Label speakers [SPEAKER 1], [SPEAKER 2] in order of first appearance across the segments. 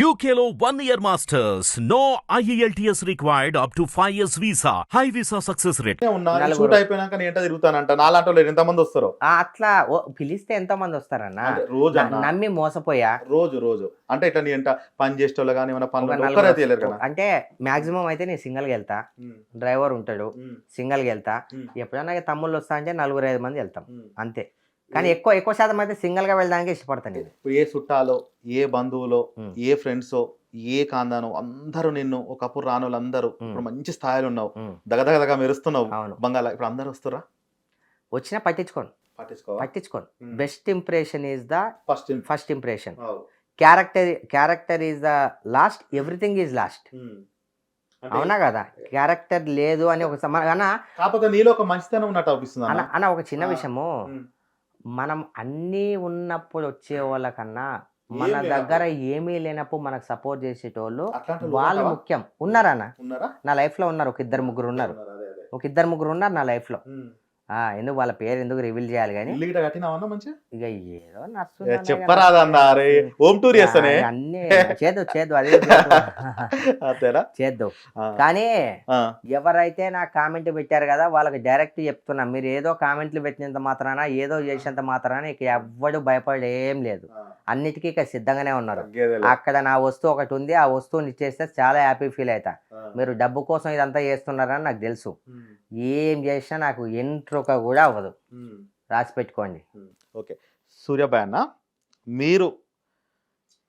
[SPEAKER 1] UKLO one year masters. No E IELTS required up to 5 years visa. High visa success rate.
[SPEAKER 2] ఉన్నా
[SPEAKER 3] నలుగురు.
[SPEAKER 2] Shoot అయిపోయినాక నేను ఏంటో తిరుగుతానంట. నాలాంటి వాళ్ళు ఎంతమంది వస్తారో?
[SPEAKER 3] ఆ, అట్లా. ఓ, పిలిస్తే ఎంతో మంది వస్తారన్న?
[SPEAKER 2] అంటే రోజు
[SPEAKER 3] న-
[SPEAKER 2] అన్న.
[SPEAKER 3] నమ్మి మోసపోయా?
[SPEAKER 2] రోజు రోజు. అంటే ఇట్లా నీ ఎంట పని చేసేటోళ్ళు కానీ ఏమైనా
[SPEAKER 3] ఒక
[SPEAKER 2] పనులు
[SPEAKER 3] నలుగురు
[SPEAKER 2] కదా?
[SPEAKER 3] అంటే మాక్సిమం అయితే నేను సింగిల్గా వెళ్తా
[SPEAKER 2] ఉమ్,
[SPEAKER 3] డ్రైవర్ ఉంటాడు.
[SPEAKER 2] ఉమ్,
[SPEAKER 3] సింగిల్గా వెళ్తా
[SPEAKER 2] ఉమ్,
[SPEAKER 3] ఎప్పుడైనా తమ్ముళ్ళు వస్తా అంటే నలుగురు ఐదు మంది వెళ్తాం.
[SPEAKER 2] ఉమ్.
[SPEAKER 3] అంతే. కానీ ఎక్కువ ఎక్కువ శాతం అయితే సింగిల్గా వెళ్ళడానికి ఇష్టపడతాను నేను.
[SPEAKER 2] ఇప్పుడు ఏ చుట్టాలో ఏ బంధువులో. ఏ ఫ్రెండ్సో ఏ కాందానో అందరూ నిన్ను ఒకప్పుడు రాని
[SPEAKER 3] ఉమ్.
[SPEAKER 2] ఇప్పుడు మంచి స్థాయిలో ఉన్నావు. దగదగదగా మెరుస్తున్నావు. బంగాళ ఇప్పుడు అందరు వస్తురా
[SPEAKER 3] వచ్చినా పట్టించుకోను.
[SPEAKER 2] పట్టించుకోవా?
[SPEAKER 3] పట్టించుకోను. Best impression is the
[SPEAKER 2] first
[SPEAKER 3] first impression character character is the last everything is last అవునా కదా? క్యారెక్టర్ లేదు అని ఒక సమ- అన్న
[SPEAKER 2] కాకపోతే నీలో ఒక మంచితనం ఉన్నట్టు అనిపిస్తుంది
[SPEAKER 3] అన్న. ఒక చిన్న. విషయము. మనం అన్నీ ఉన్నప్పుడు వచ్చే వాళ్ళకన్నా మన. దగ్గర ఏమీ లేనప్పుడు మనకు సపోర్ట్ చేసేటోళ్ళు
[SPEAKER 2] వాళ్ళు?
[SPEAKER 3] ముఖ్యం. ఉన్నారన్న
[SPEAKER 2] ఉన్నారా?
[SPEAKER 3] నా లైఫ్లో ఉన్నారు. ఒక ఇద్దరు ముగ్గురు ఉన్నారు. ఒక ఇద్దరు ముగ్గురు ఉన్నారు నా లైఫ్లో ఎందుకు వాళ్ళ పేరు ఎందుకు రివీల్ చేయాలి కానీ?
[SPEAKER 2] ఇల్లు గిట్ట కట్టినావన్నా మంచిగా?
[SPEAKER 3] ఇక ఏదో నడుస్తుంది
[SPEAKER 2] చెప్పరాదన్నా అరే హోమ్ టూర్ చేస్తానే?
[SPEAKER 3] అన్ని చేద్దు చేద్దు అదే చేద్దు.
[SPEAKER 2] అంతేనా?
[SPEAKER 3] చేద్దు.
[SPEAKER 2] ఆ,
[SPEAKER 3] కానీ ఎవరైతే నా కామెంట్ పెట్టారు కదా వాళ్ళకి డైరెక్ట్ చెప్తున్నా. మీరు ఏదో కామెంట్లు పెట్టినంత మాత్రాన ఏదో చేసినంత మాత్రాన ఇక ఎవ్వడు భయపడేం లేదు. అన్నిటికీ ఇక సిద్ధంగానే ఉన్నారు. అక్కడ నా వస్తువు ఒకటి ఉంది. ఆ వస్తువుని ఇచ్చేస్తే చాలా హ్యాపీ ఫీల్ అవుతా మీరు డబ్బు కోసం ఇదంతా చేస్తున్నారని నాకు తెలుసు. ఏం చేసినా నాకు ఎంట్రుక కూడా అవ్వదు. రాసి పెట్టుకోండి.
[SPEAKER 2] ఓకే. సూర్యాబాయ్ అన్న మీరు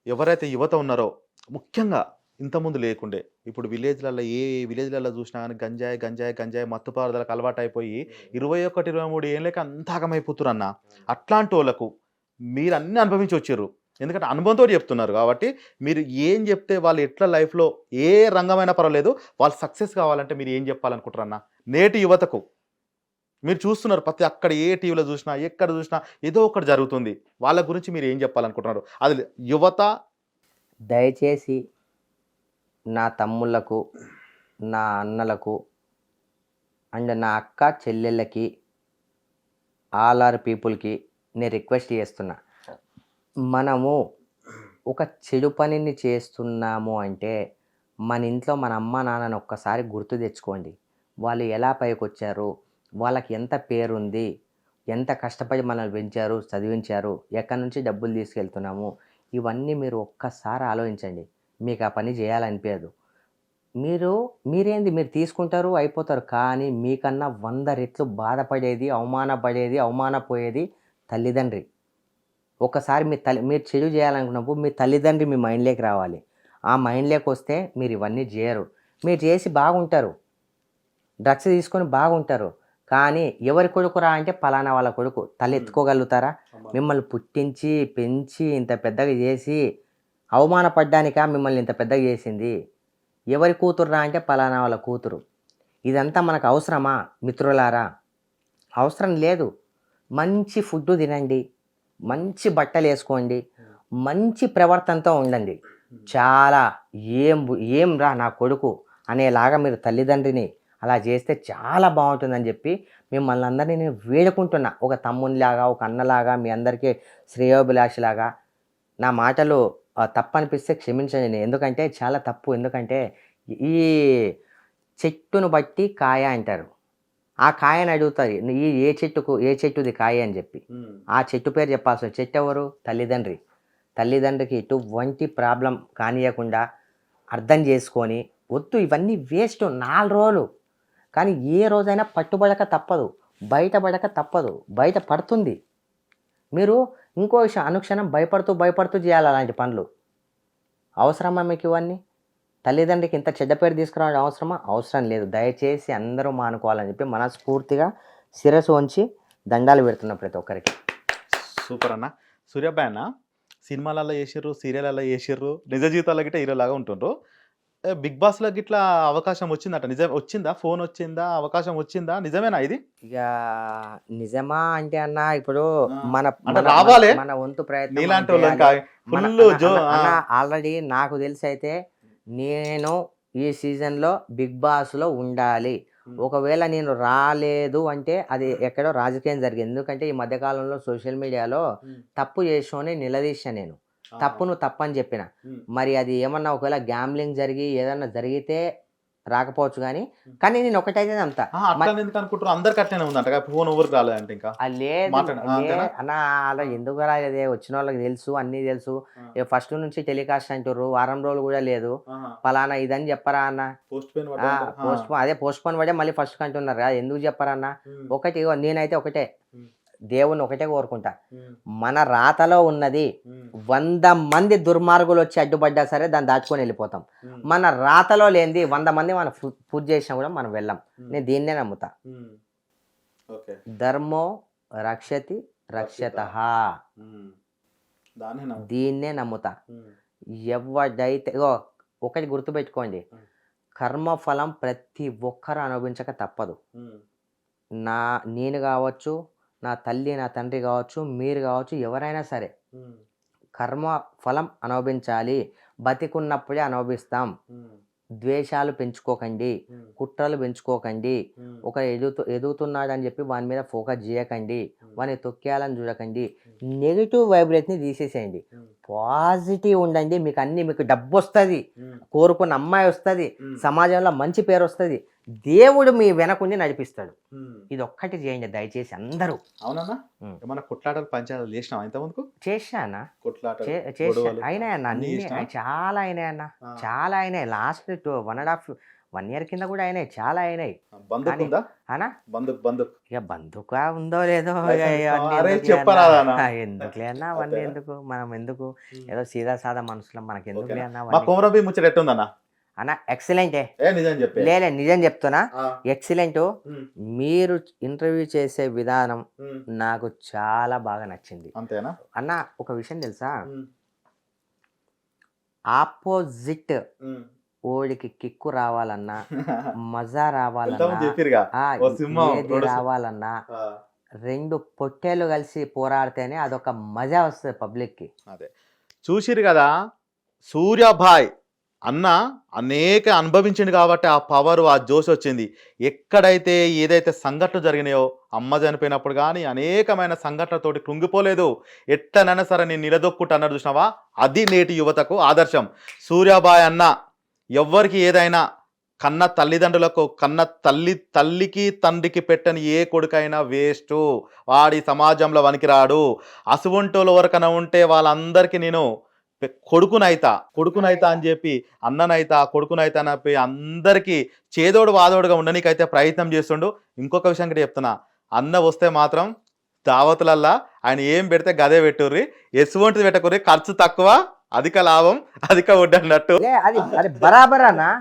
[SPEAKER 2] ఎవరైతే యువత ఉన్నారో ముఖ్యంగా ఇంతకుముందు లేకుండే ఇప్పుడు విలేజ్లలో ఏ విలేజ్లలో చూసినా కానీ గంజాయి గంజాయి గంజాయి మత్తు పదార్థాలకు అలవాటు అయిపోయి ఇరవై ఒకటి ఇరవై మూడు ఏళ్ళకి అంతా ఆగమైపోతున్నారు అన్న అట్లాంటి వాళ్ళకు మీరు అన్ని అనుభవించి వచ్చారు. ఎందుకంటే అనుభవంతో చెప్తున్నారు కాబట్టి మీరు ఏం చెప్తే వాళ్ళు ఎట్లా లైఫ్లో ఏ రంగమైనా పర్వాలేదు వాళ్ళు సక్సెస్ కావాలంటే మీరు ఏం చెప్పాలనుకుంటారు అన్న నేటి యువతకు మీరు చూస్తున్నారు ప్రతి అక్కడ ఏ టీవీలో చూసినా ఎక్కడ చూసినా ఏదో ఒకటి జరుగుతుంది. వాళ్ళ గురించి మీరు ఏం చెప్పాలనుకుంటున్నారు? అది యువత
[SPEAKER 3] దయచేసి నా తమ్ముళ్ళకు నా అన్నలకు అండ్ నా అక్క చెల్లెళ్ళకి ఆల్ ఆర్ పీపుల్కి నేను రిక్వెస్ట్ చేస్తున్నా. మనము ఒక చెడు పనిని చేస్తున్నాము అంటే మన ఇంట్లో మన అమ్మ నాన్నని ఒక్కసారి గుర్తు తెచ్చుకోండి. వాళ్ళు ఎలా పైకి వచ్చారు వాళ్ళకి ఎంత పేరుంది ఎంత కష్టపడి మనల్ని పెంచారు చదివించారు ఎక్కడి నుంచి డబ్బులు తీసుకెళ్తున్నాము ఇవన్నీ మీరు ఒక్కసారి ఆలోచించండి. మీకు ఆ పని చేయాలనిపించదు. మీరు మీరేంది? మీరు తీసుకుంటారు అయిపోతారు. కానీ మీకన్నా వంద రెట్లు బాధపడేది అవమానపడేది అవమానపోయేది తల్లిదండ్రి. ఒకసారి మీ తల్లి మీరు చెడు చేయాలనుకున్నప్పుడు మీ తల్లిదండ్రి మీ మైండ్లోకి రావాలి. ఆ మైండ్లోకి వస్తే మీరు ఇవన్నీ చేయరు. మీరు చేసి బాగుంటారు. డ్రగ్స్ తీసుకొని బాగుంటారు. కానీ ఎవరి కొడుకురా అంటే పలానా వాళ్ళ కొడుకు. తల ఎత్తుకోగలుగుతారా? మిమ్మల్ని పుట్టించి పెంచి ఇంత పెద్దగా చేసి అవమానపడ్డానికా మిమ్మల్ని ఇంత పెద్దగా చేసింది. ఎవరి కూతురురా అంటే పలానా వాళ్ళ కూతురు. ఇదంతా మనకు అవసరమా మిత్రులారా? అవసరం లేదు. మంచి ఫుడ్ తినండి. మంచి బట్టలు వేసుకోండి. మంచి ప్రవర్తనతో ఉండండి. చాలా ఏం ఏం రా నా కొడుకు అనేలాగా మీరు తల్లిదండ్రిని అలా చేస్తే చాలా బాగుంటుందని చెప్పి మిమ్మల్ని అందరినీ నేను వేడుకుంటున్నా. ఒక తమ్మునిలాగా ఒక అన్నలాగా మీ అందరికీ శ్రేయోభిలాషిలాగా. నా మాటలు తప్పు అనిపిస్తే క్షమించండి నేను. ఎందుకంటే చాలా తప్పు. ఎందుకంటే ఈ చెట్టును బట్టి కాయ అంటారు. ఆ కాయని అడుగుతారు. ఈ ఏ చెట్టుకు ఏ చెట్టుది కాయ? అని చెప్పి. ఆ చెట్టు పేరు చెప్పాల్సిన చెట్టు ఎవరు? తల్లిదండ్రి. తల్లిదండ్రికి ఎటువంటి ప్రాబ్లం కానియకుండా అర్థం చేసుకొని వద్దు ఇవన్నీ వేస్ట్. నాలుగు రోజులు కానీ ఏ రోజైనా పట్టుబడక తప్పదు బయటపడక తప్పదు బయట పడుతుంది. మీరు ఇంకో విషయం అనుక్షణం భయపడుతూ భయపడుతూ చేయాలి అలాంటి పనులు. అవసరమా మీకు ఇవన్నీ? తల్లిదండ్రికి ఇంత చెడ్డ పేరు తీసుకురావడం అవసరమా? అవసరం లేదు. దయచేసి అందరూ మానుకోవాలని చెప్పి మనస్ఫూర్తిగా శిరస్సు ఉంచి దండాలు పెడుతున్న ప్రతి ఒక్కరికి.
[SPEAKER 2] సూపర్ అన్న. సూర్యబాయ్ అన్న సినిమాలలో చేసిర్రు సీరియల్లో చేసిర్రు నిజ జీవితాల్లో గిట్ట హీరోలాగా ఉంటుండ్రు. బిగ్ బాస్లో గిట్లా అవకాశం వచ్చిందట. నిజం వచ్చిందా? ఫోన్ వచ్చిందా? అవకాశం వచ్చిందా? నిజమేనా ఇది?
[SPEAKER 3] ఇక నిజమా అంటే అన్న ఇప్పుడు మన
[SPEAKER 2] రావాలే.
[SPEAKER 3] మన వంతు ప్రయత్నం ఆల్రెడీ నాకు తెలిసి అయితే నేను ఈ సీజన్లో బిగ్ బాస్లో ఉండాలి.
[SPEAKER 2] ఉమ్.
[SPEAKER 3] ఒకవేళ నేను రాలేదు అంటే అది ఎక్కడో రాజకీయం జరిగింది. ఎందుకంటే ఈ మధ్యకాలంలో సోషల్ మీడియాలో. తప్పు చేసాని నిలదీశా నేను. తప్పు నువ్వు తప్పు అని చెప్పిన. మరి అది ఏమన్నా ఒకవేళ గ్యాంబ్లింగ్ జరిగి ఏదన్నా జరిగితే రాకపోవచ్చు కానీ కానీ నేను ఒకటైతే
[SPEAKER 2] అందరికి అట్లనే ఉందంట ఫోన్ ఎవరికి రాలేదంటే ఇంకా?
[SPEAKER 3] లేదు. లే-
[SPEAKER 2] అంతేనా?
[SPEAKER 3] అన్నా అలా ఎందుకు రాలేదే? వచ్చిన వాళ్ళకి తెలుసు అన్నీ తెలుసు. ఫస్ట్ నుంచి టెలికాస్ట్ అంటారు వారం రోజులు కూడా లేదు. పలానా ఇదని చెప్పరా అన్న?
[SPEAKER 2] పోస్ట్
[SPEAKER 3] పోన్ అదే పోస్ట్ పోన్ పడే మళ్ళీ ఫస్ట్ అంటున్నారు కదా ఎందుకు చెప్పరా అన్న? ఒకటి నేనైతే ఒకటే. దేవుని ఒకటే కోరుకుంటా. మన రాతలో ఉన్నది వంద మంది దుర్మార్గులు వచ్చి అడ్డుపడ్డా సరే దాన్ని దాచుకొని వెళ్ళిపోతాం. మన రాతలో లేనిది వంద మంది మనం పూజ చేసినా కూడా మనం వెళ్ళాం. నేను దీన్నే నమ్ముతా. ధర్మో రక్షతి రక్షత.
[SPEAKER 2] దాని
[SPEAKER 3] దీన్నే నమ్ముతా. ఎవడైతే ఒకటి గుర్తుపెట్టుకోండి. కర్మఫలం ప్రతి ఒక్కరు అనుభవించక తప్పదు. నా నేను కావచ్చు నా తల్లి నా తండ్రి కావచ్చు మీరు కావచ్చు ఎవరైనా సరే కర్మ ఫలం అనుభవించాలి. బతికున్నప్పుడే అనుభవిస్తాం. ద్వేషాలు పెంచుకోకండి. కుట్రలు పెంచుకోకండి. ఒక ఎదుగుతూ ఎదుగుతున్నాడు అని చెప్పి వాని మీద ఫోకస్ చేయకండి. వాని తొక్కేయాలని చూడకండి. నెగిటివ్ వైబ్రేట్ని తీసేసేయండి. పాజిటివ్ ఉండండి. మీకు అన్ని మీకు డబ్బు వస్తుంది కోరుకున్న అమ్మాయి వస్తుంది. సమాజంలో మంచి పేరు వస్తుంది. దేవుడు మీ వెనకుండి నడిపిస్తాడు. ఇది ఒక్కటి చేయండి దయచేసి అందరూ.
[SPEAKER 2] అవునన్నా. ఏమన్నా కొట్లాటలు పంచాయతీలు చేసినావా ఇంత ముందుకు
[SPEAKER 3] చేశానా. అయినాయన్న
[SPEAKER 2] అన్నీ?
[SPEAKER 3] చాలా అయినాయి అన్న. చాలా అయినాయి. Last two one and half one year కింద కూడా అయినాయి. చాలా అయినాయి. ఇక బంధుకా ఉందో లేదో ఎందుకులే అన్న? అవన్నీ? ఎందుకు? మనం ఎందుకు? ఏదో సీదా సాదా మనుషులం మనకి ఎందుకులే? అన్న
[SPEAKER 2] ముచ్చట ఎట్టుందన్న?
[SPEAKER 3] అన్న ఎక్సలెంటే లేలే నిజం చెప్తున్నా. ఎక్సలెంట్ మీరు ఇంటర్వ్యూ చేసే విధానం. నాకు చాలా బాగా నచ్చింది.
[SPEAKER 2] అంతేనా?
[SPEAKER 3] అన్న ఒక విషయం తెలుసా? ఆపోజిట్. ఓడికి కిక్కు రావాలన్నా మజా రావాలన్నా ఏది రావాలన్నా రెండు పొట్టేలు కలిసి పోరాడితేనే అదొక మజా వస్తుంది పబ్లిక్కి.
[SPEAKER 2] అదే. చూసిరు కదా సూర్యాభాయ్ అన్న అనేక అనుభవించింది కాబట్టి ఆ పవర్ ఆ జోష్ వచ్చింది. ఎక్కడైతే ఏదైతే సంఘటనలు జరిగినాయో అమ్మ చనిపోయినప్పుడు కానీ అనేకమైన సంఘటనలతోటి కృంగిపోలేదు. ఎట్టనైనా సరే నేను నిలదొక్కుంటా అన్నది చూసినావా? అది నేటి యువతకు ఆదర్శం. సూర్యాబాయ్ అన్న ఎవ్వరికి ఏదైనా కన్న తల్లిదండ్రులకు కన్న తల్లి తల్లికి తండ్రికి పెట్టని ఏ కొడుకైనా వేస్ట్. వాడి సమాజంలో వనికిరాడు. అసువంటోలు ఎవరికైనా ఉంటే వాళ్ళందరికీ నేను కొడుకునైతా కొడుకునైతా అని చెప్పి అన్ననైతా కొడుకునైతా అని చెప్పి అందరికీ చేదోడు వాదోడుగా ఉండనీకైతే ప్రయత్నం చేస్తుండు. ఇంకొక విషయం కూడా చెప్తున్నా. అన్న వస్తే మాత్రం దావతులల్లా ఆయన ఏం పెడితే గదే పెట్టుర్రి. ఎసువంటిది పెట్టకుర్రి. ఖర్చు తక్కువ అధిక లాభం అధిక వడ్డీ అన్నట్టు.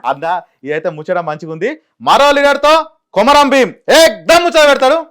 [SPEAKER 3] అన్న
[SPEAKER 2] ఇదైతే ముచ్చట మంచిగా ఉంది మరో లీడర్తో కొమరం భీం ఏకదమ్ ముచ్చట పెడతాడు.